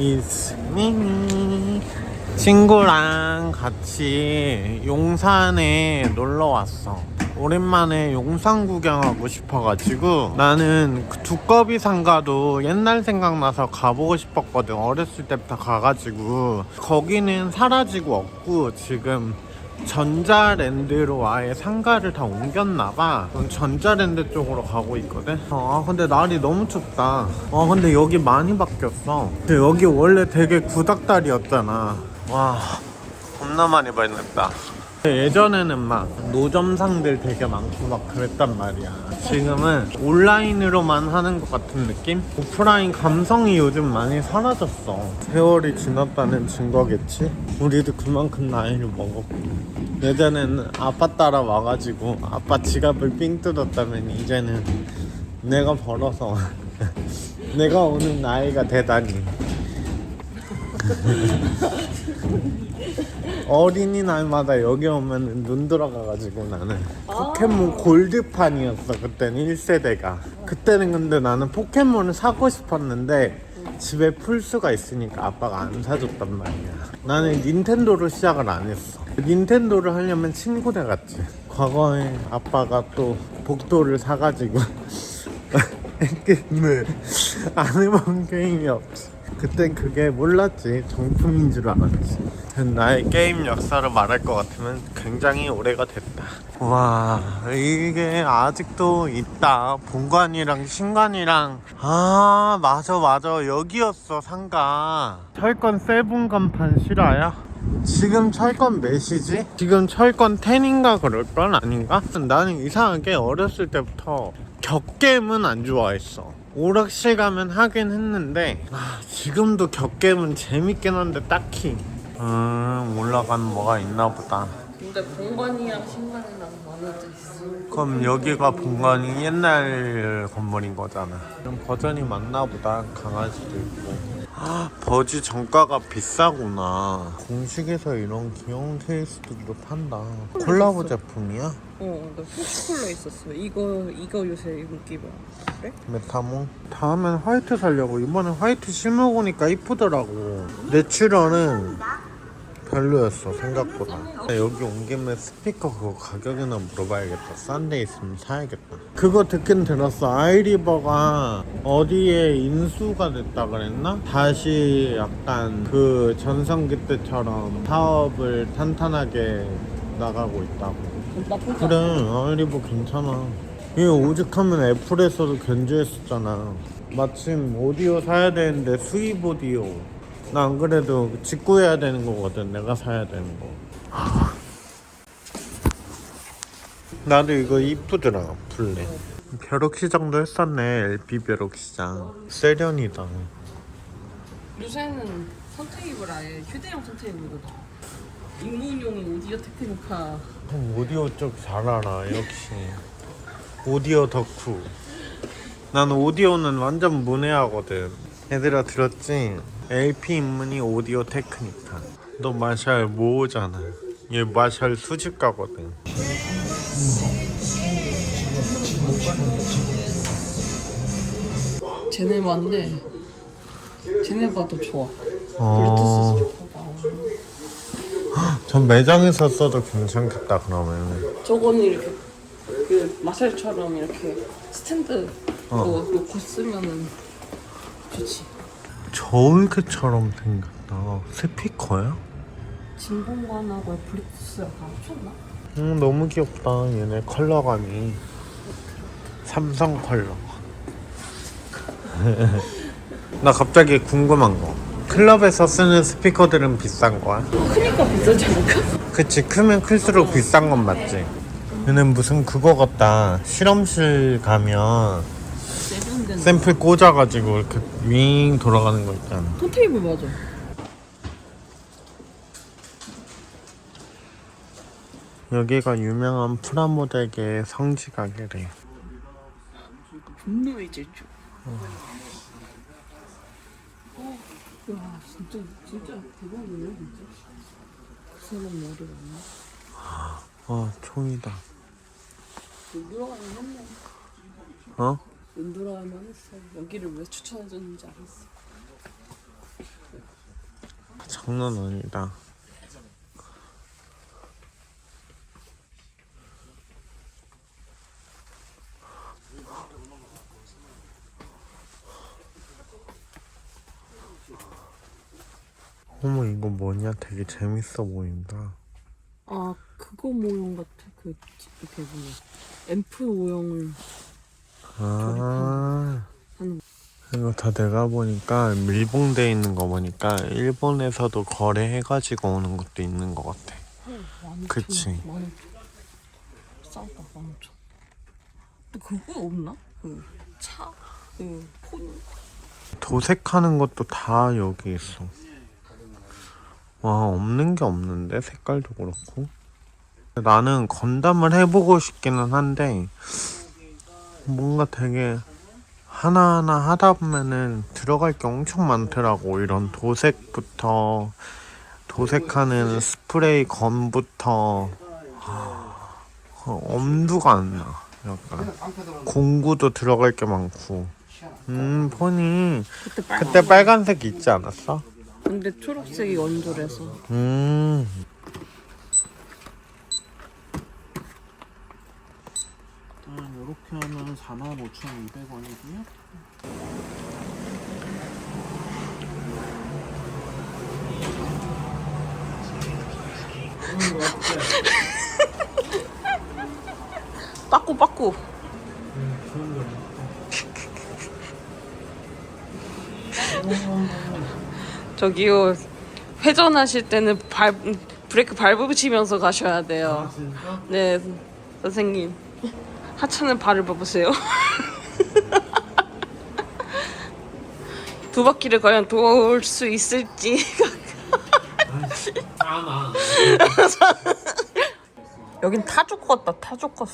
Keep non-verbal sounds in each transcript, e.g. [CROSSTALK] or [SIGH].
me. 친구랑 같이 용산에 놀러 왔어. 오랜만에 용산 구경하고 싶어가지고 나는 그 두꺼비 상가도 옛날 생각나서 가보고 싶었거든. 어렸을 때부터 가가지고 거기는 사라지고 없고 지금 전자랜드로 아예 상가를 다 옮겼나봐. 전자랜드 쪽으로 가고 있거든. 어, 아, 근데 날이 너무 춥다. 어, 근데 여기 많이 바뀌었어. 여기 원래 되게 구닥다리였잖아. 와, 겁나 많이 변했다. 예전에는 막 노점상들 되게 많고 막 그랬단 말이야. 지금은 온라인으로만 하는 것 같은 느낌? 오프라인 감성이 요즘 많이 사라졌어. 세월이 지났다는 증거겠지? 우리도 그만큼 나이를 먹었고. 예전에는 아빠 따라 와가지고 아빠 지갑을 삥 뜯었다면 이제는 내가 벌어서 [LAUGHS] 내가 오는 나이가 되다니. [LAUGHS] 어린이날마다 여기 오면 눈 돌아가가지고 나는 포켓몬 골드판이었어 그때는 1세대가. 그때는 근데 나는 포켓몬을 사고 싶었는데 집에 풀수가 있으니까 아빠가 안 사줬단 말이야. 나는 닌텐도로 시작을 안 했어. 닌텐도를 하려면 친구네 갔지. 과거에 아빠가 또 복도를 사가지고 [LAUGHS] 게임을 안 해본 게임이 없지 그땐 그게 몰랐지. 정품인 줄 알았지. 나의 게임 역사를 말할 것 같으면 굉장히 오래가 됐다. 와 이게 아직도 있다. 본관이랑 신관이랑. 아 맞아 맞아. 여기였어 상가. 철권 세븐 간판 실화야? 지금 철권 몇이지? 지금 철권 10인가 그럴 건 아닌가? 나는 이상하게 어렸을 때부터 격겜은 안 좋아했어 오락실 가면 하긴 했는데 아, 지금도 격겜은 재밌긴 한데 딱히. 음 올라간 뭐가 있나 보다. 근데 본관이랑 신관이랑 나눠져 있어. 그럼 여기가 본관이 옛날 건물인 거잖아. 그럼 버전이 맞나 보다 강아지도 있고 아, 버즈 정가가 비싸구나 공식에서 이런 귀여운 케이스들도 판다 콜라보 제품이야? 어, 나 컬러 있었어. 이거 이거 요새 인기 봐. 그래? 메타몽 다음엔 화이트 살려고 이번엔 화이트 심어보니까 이쁘더라고 내추럴은 별로였어 생각보다. 여기 온 김에 스피커 그거 가격이나 물어봐야겠다. 싼데 있으면 사야겠다. 그거 듣긴 들었어. 아이리버가 어디에 인수가 됐다 그랬나? 다시 약간 그 전성기 때처럼 사업을 탄탄하게 나가고 있다고. 그래 아이리버 괜찮아. 이게 오죽하면 애플에서도 견주했었잖아. 마침 오디오 사야 되는데 수입 오디오 나 안 그래도 직구해야 되는 거거든. 내가 사야 되는 거. 나도 이거 이쁘더라 블랙. 벼룩시장도 했었네 LP 벼룩시장. 세련이다. 요새는 선테이블 아예 휴대용 선테이블로 다. 입문용인 오디오 테크니카. 오디오 쪽 잘 알아 역시. 오디오 덕후. 난 오디오는 완전 문외하거든. 얘들아 들었지? LP 입문이 오디오 테크니카 너 마샬 모으잖아 얘 마샬 수집가거든 쟤네 맞네. 쟤네 봐도 좋아. 어... 전 매장에서 써도 괜찮겠다 그러면 저거는 이렇게 그 마샬처럼 이렇게 스탠드 어. 뭐 놓고 쓰면은 좋지. 저울개처럼 생겼다 스피커야? 진공관하고 블루투스가 다 합쳤나? 음 너무 귀엽다 얘네 컬러감이 삼성 컬러 [LAUGHS] 나 갑자기 궁금한 거 클럽에서 쓰는 스피커들은 비싼 거야? 크니까 비싸지 않을까? 그치 크면 클수록 비싼 건 맞지 얘는 무슨 그거 같다 실험실 가면 샘플 꽂아가지고 이렇게 윙 돌아가는 거 있잖아 턴테이블 맞아. 여기가 유명한 프라모델계의 성지 가게래 분노의 질주. 어. 야 진짜 진짜 대박이네 진짜. 그 사람 머리가 없네. 어 총이다 했네. 어? 눈 돌아가면 했어. 여기를 왜 추천해줬는지 알았어. 장난 아니다. 어머 이거 뭐냐? 되게 재밌어 보인다. 아 그거 모형 같아 그 이렇게 보면 앰프 모형을 아. 이거 다 내가 보니까 밀봉돼 있는 거 보니까 일본에서도 거래해가지고 오는 것도 있는 것 같아. 그치. 싸다 많죠 근데 그거 없나? 그 차? 그 폰? 도색하는 것도 다 여기 있어. 와 없는 게 없는데 색깔도 그렇고. 나는 건담을 해보고 싶기는 한데 뭔가 되게 하나하나 하다 보면은 들어갈 게 엄청 많더라고. 이런 도색부터 도색하는 스프레이 건부터 하, 엄두가 안 나. 약간 공구도 들어갈 게 많고. 음 폰이 그때 빨간 그때 빨간색 있지 않았어? 근데 초록색이 원조래서 음. 이렇게 하면 45,200원이고요. [LAUGHS] 빠꾸 빠꾸 [LAUGHS] 저기요 회전하실 때는 발 브레이크 밟으시면서 가셔야 돼요. 진짜? 네 선생님 하찮은 발을 봐보세요. [LAUGHS] 두 바퀴를 과연 돌 수 있을지. 아, [LAUGHS] 여긴 타조 같다 타조 같어.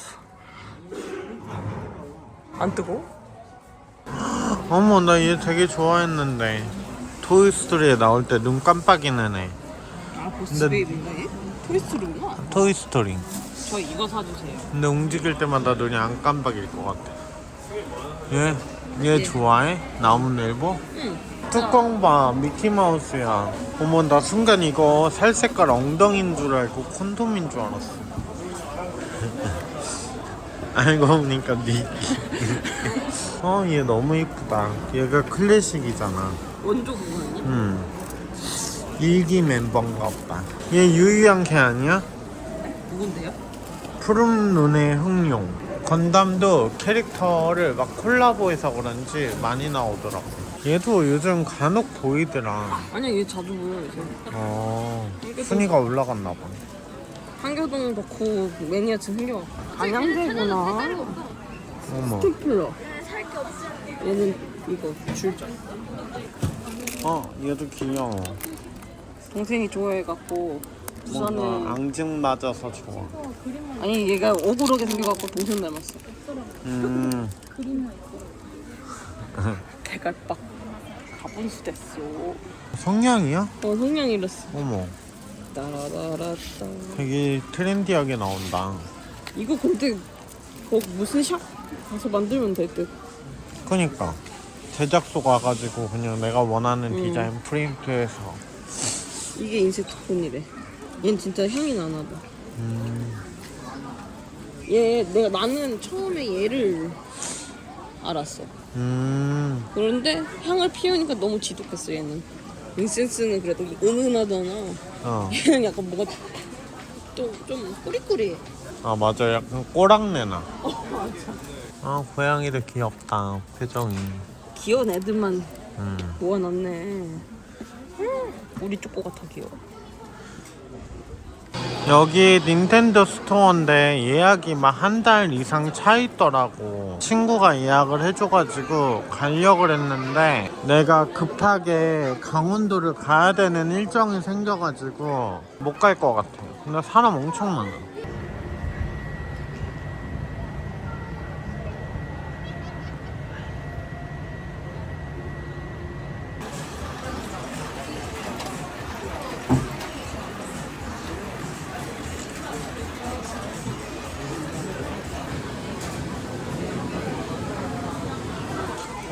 안 뜨고? 어머 나 얘 되게 좋아했는데. 토이스토리에 나올 때 눈 깜빡이는 애. 아 근데- 베이비인가 얘? 토이스토리구나. 토이스토리 저 이거 사주세요 근데 움직일 때마다 눈이 안 깜빡일 것 같아 얘? 얘 좋아해? 나무늘보? 응 뚜껑 봐 미키마우스야 어머 나 순간 이거 살 색깔 엉덩이인 줄 알고 콘돔인 줄 알았어 [LAUGHS] 알고 보니까 미키 [LAUGHS] 어 얘 너무 이쁘다 얘가 클래식이잖아 원조 그거 아니야? 음 일기 멤버인가 보다 얘 유유한 걔 아니야? 누군데요? 푸른 눈의 흑룡. 건담도 캐릭터를 막 콜라보해서 그런지 많이 나오더라고. 얘도 요즘 간혹 보이더라. 아니야 얘 자주 보여 이제. 어 순위가 올라갔나 봐. 한교동 덕후 매니아층 생겨 안양대구나. 어머. 스팀플러. 얘는 이거 줄자. 어 얘도 귀여워. 동생이 좋아해갖고 뭔가 부산에 앙증 맞아서 좋아. 아니 얘가 오그러게 생겨갖고 동생 닮았어. 음. 개갈빡 가분수 됐어. 어 성냥이야? 성냥 이랬어. 어머. 따라라라따. 되게 트렌디하게 나온다. 이거 근데 거기 무슨 샵? 가서 만들면 될 듯. 그니까. 제작소 가가지고 그냥 내가 원하는 음. 디자인 프린트해서. 이게 인sek트폰이래 얘는 진짜 향이 나나봐. 음, 얘 내가 나는 처음에 얘를 알았어. 음. 그런데 향을 피우니까 너무 지독했어 얘는. 인센스는 그래도 은은하잖아 어. 얘는 약간 뭐가 또좀 꾸리꾸리해 아 맞아 약간 꼬랑내나. 아. 고양이도 귀엽다 표정이. 귀여운 애들만 음. 모아놨네. 음, 우리 쪼꼬 같아 귀여워 여기 닌텐도 스토어인데 예약이 막 한 달 이상 차 있더라고. 친구가 예약을 해줘가지고 가려고 했는데 내가 급하게 강원도를 가야 되는 일정이 생겨가지고 못 갈 것 같아 근데 사람 엄청 많아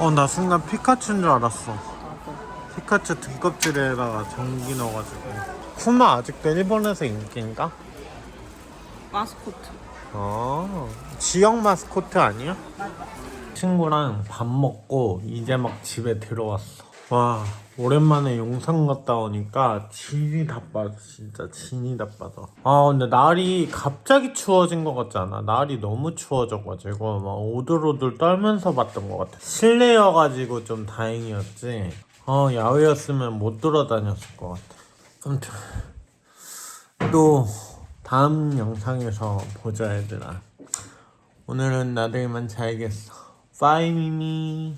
어 나 순간 피카츄인 줄 알았어 피카 피카츄 등껍질에다가 전기 넣어가지고 쿠마 아직도 일본에서 인기인가? 마스코트. 어 지역 마스코트 아니야? 친구랑 밥 먹고 이제 막 집에 들어왔어 와 오랜만에 용산 갔다 오니까 진이 다 빠져 진짜 진이 다 빠져 아 근데 날이 갑자기 추워진 것 같지 않아? 날이 너무 추워져가지고 막 오들오들 떨면서 봤던 것 같아 실내여가지고 좀 다행이었지 어 야외였으면 못 돌아다녔을 것 같아 아무튼 또 다음 영상에서 보자 얘들아 오늘은 나들만 자야겠어. 빠이 미미.